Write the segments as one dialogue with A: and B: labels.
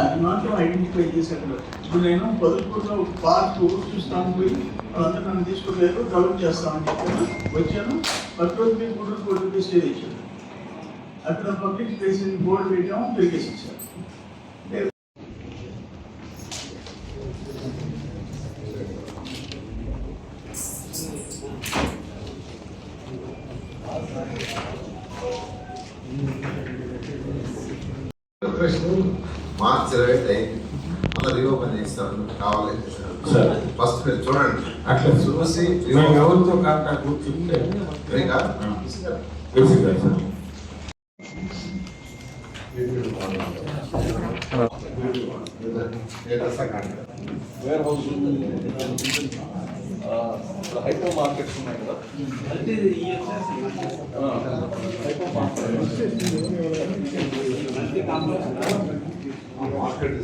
A: Try చేశాను ఇప్పుడు నేను పొదుపులో పార్క్ చూస్తాను పోయి వాళ్ళందరూ నన్ను తీసుకుపోయారు డెవలప్ చేస్తామని చెప్పాను. వచ్చాను. ఫస్ట్ రోజు మీరు గుడ్డు కొడుకు స్టే చేశాను అక్కడ పబ్లిక్ ప్లేస్ బోర్డు పెట్టాము పెరిగేసి ఇచ్చారు
B: you. మార్చ్ ఇరవై ఐదు అయింది మళ్ళీ రీఓపెన్ చేస్తాను. కావాలి.
C: సరే.
B: ఫస్ట్ మీరు చూడండి.
C: అట్లా
B: చూసి
C: ఎవరితో contact
D: sir warehouse hyper markets ఉన్నాయి కదా ఆ, హైపో మార్కెట్
B: మార్కెట్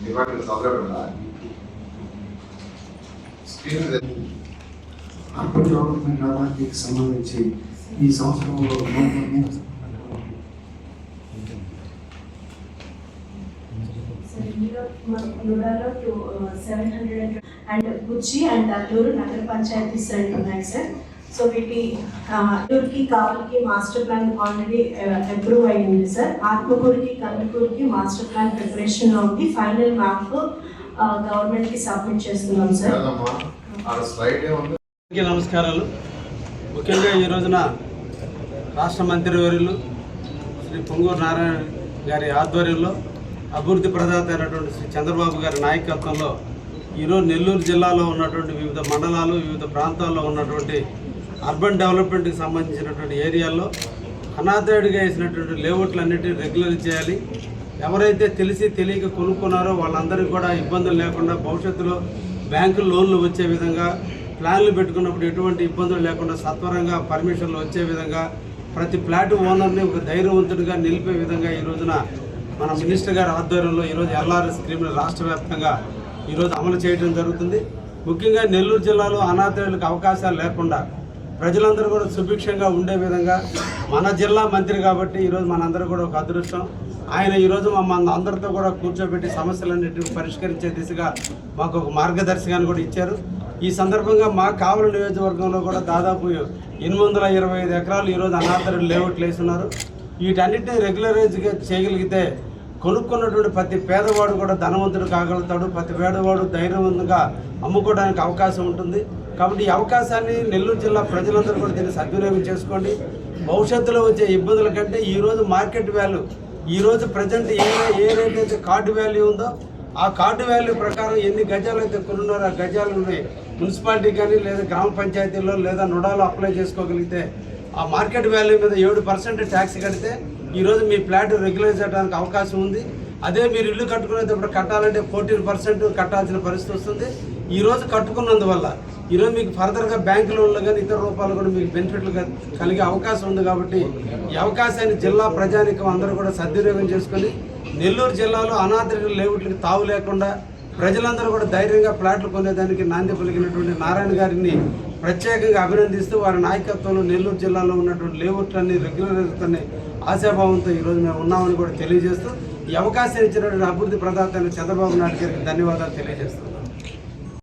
B: డిపార్ట్మెంట్ చదవకుండా స్క్రీన్
E: అర్బన్ డెవలప్మెంట్ అథారిటీకి సంబంధించి ఈ సంవత్సరంలో November
F: So Nilo, Nodalo to uh, seven hundred and Gucci and Allur నగర పంచాయతీస్ రెండు ఉన్నాయి సార్ సో వీటి అల్లూరుకి కావలికి మాస్టర్ ప్లాన్ ఆల్రెడీ అప్రూవ్ అయ్యింది సార్. ఆత్మకూరుకి కందుకూరుకి మాస్టర్ ప్లాన్ ప్రిపరేషన్లో ఉంది. ఫైనల్ మ్యాప్ గవర్నమెంట్కి సబ్మిట్ చేస్తున్నాం సార్.
G: నమస్కారాలు. ముఖ్యంగా ఈ రోజున రాష్ట్ర మంత్రివర్యులు శ్రీ పొంగూరు నారాయణ గారి ఆధ్వర్యంలో అభివృద్ధి ప్రదాత అయినటువంటి శ్రీ చంద్రబాబు గారి నాయకత్వంలో ఈరోజు నెల్లూరు జిల్లాలో ఉన్నటువంటి వివిధ మండలాలు వివిధ ప్రాంతాల్లో ఉన్నటువంటి అర్బన్ డెవలప్మెంట్కి సంబంధించినటువంటి ఏరియాల్లో అనాథాయుడిగా వేసినటువంటి లేఅవుట్లన్నిటిని రెగ్యులర్ చేయాలి. ఎవరైతే తెలిసి తెలియక కొనుక్కున్నారో వాళ్ళందరికీ కూడా ఇబ్బందులు లేకుండా భవిష్యత్తులో బ్యాంకు లోన్లు వచ్చే విధంగా ప్లాన్లు పెట్టుకున్నప్పుడు ఎటువంటి ఇబ్బందులు లేకుండా సత్వరంగా పర్మిషన్లు వచ్చే విధంగా ప్రతి ఫ్లాట్ ఓనర్ని ఒక ధైర్యవంతుడిగా నిలిపే విధంగా ఈ రోజున మన మినిస్టర్ గారి ఆధ్వర్యంలో ఈరోజు ఎల్ఆర్ఎస్ స్కీమ్ని రాష్ట్ర వ్యాప్తంగా ఈరోజు అమలు చేయడం జరుగుతుంది. ముఖ్యంగా నెల్లూరు జిల్లాలో అనాథాయులకు అవకాశాలు లేకుండా ప్రజలందరూ కూడా సుభిక్షంగా ఉండే విధంగా మన జిల్లా మంత్రి కాబట్టి ఈరోజు మనందరూ కూడా ఒక అదృష్టం. ఆయన ఈరోజు మమ్మల్ని అందరితో కూడా కూర్చోబెట్టి సమస్యలన్నింటినీ పరిష్కరించే దిశగా మాకు ఒక మార్గదర్శకాన్ని కూడా ఇచ్చారు. ఈ సందర్భంగా మా కావలి నియోజకవర్గంలో కూడా దాదాపు ఎనిమిది వందల ఇరవై ఐదు ఎకరాలు ఈరోజు అనాథరులు లేఅవుట్లు వేస్తున్నారు వీటన్నిటిని రెగ్యులరైజ్గా చేయగలిగితే కొనుక్కున్నటువంటి ప్రతి పేదవాడు కూడా ధనవంతుడు కాగలుగుతాడు. ప్రతి పేదవాడు ధైర్యవంతంగా అమ్ముకోవడానికి అవకాశం ఉంటుంది. కాబట్టి ఈ అవకాశాన్ని నెల్లూరు జిల్లా ప్రజలందరూ కూడా దీన్ని సద్వినియోగం చేసుకోండి. భవిష్యత్తులో వచ్చే ఇబ్బందుల కంటే ఈరోజు మార్కెట్ వాల్యూ ఈరోజు ప్రజెంట్ ఏ ఏ రేట్ అయితే కార్డు వాల్యూ ఉందో ఆ కార్డు వాల్యూ ప్రకారం ఎన్ని గజాలు అయితే కొనున్నారో ఆ గజాలు మున్సిపాలిటీ కానీ లేదా గ్రామ పంచాయతీల్లో లేదా నుడాలో అప్లై చేసుకోగలిగితే ఆ మార్కెట్ వాల్యూ మీద ఏడు పర్సెంట్ ట్యాక్స్ కడితే ఈరోజు మీ ఫ్లాట్ రెగ్యులైజ్ చేయడానికి అవకాశం ఉంది. అదే మీరు ఇల్లు కట్టుకునేటప్పుడు కట్టాలంటే ఫోర్టీన్ పర్సెంట్ కట్టాల్సిన పరిస్థితి వస్తుంది. ఈ రోజు కట్టుకున్నందువల్ల ఈరోజు మీకు ఫర్దర్గా బ్యాంకు లోన్లు కానీ ఇతర రూపాలు కూడా మీకు బెనిఫిట్లు కలిగే అవకాశం ఉంది కాబట్టి ఈ అవకాశాన్ని జిల్లా ప్రజానికం అందరూ కూడా సద్వినియోగం చేసుకొని నెల్లూరు జిల్లాలో అనాథరిక లేవుట్లకు తావు లేకుండా ప్రజలందరూ కూడా ధైర్యంగా ఫ్లాట్లు కొనేదానికి నాంది పలికినటువంటి నారాయణ గారిని ప్రత్యేకంగా అభినందిస్తూ వారి నాయకత్వంలో నెల్లూరు జిల్లాలో ఉన్నటువంటి లేవుట్లన్నీ రెగ్యులర్ని ఆశాభావంతో ఈరోజు మేము ఉన్నామని కూడా తెలియజేస్తూ ఈ అవకాశం ఇచ్చినటువంటి అభివృద్ధి ప్రదాత చంద్రబాబు నాయుడు గారికి ధన్యవాదాలు తెలియజేస్తున్నాను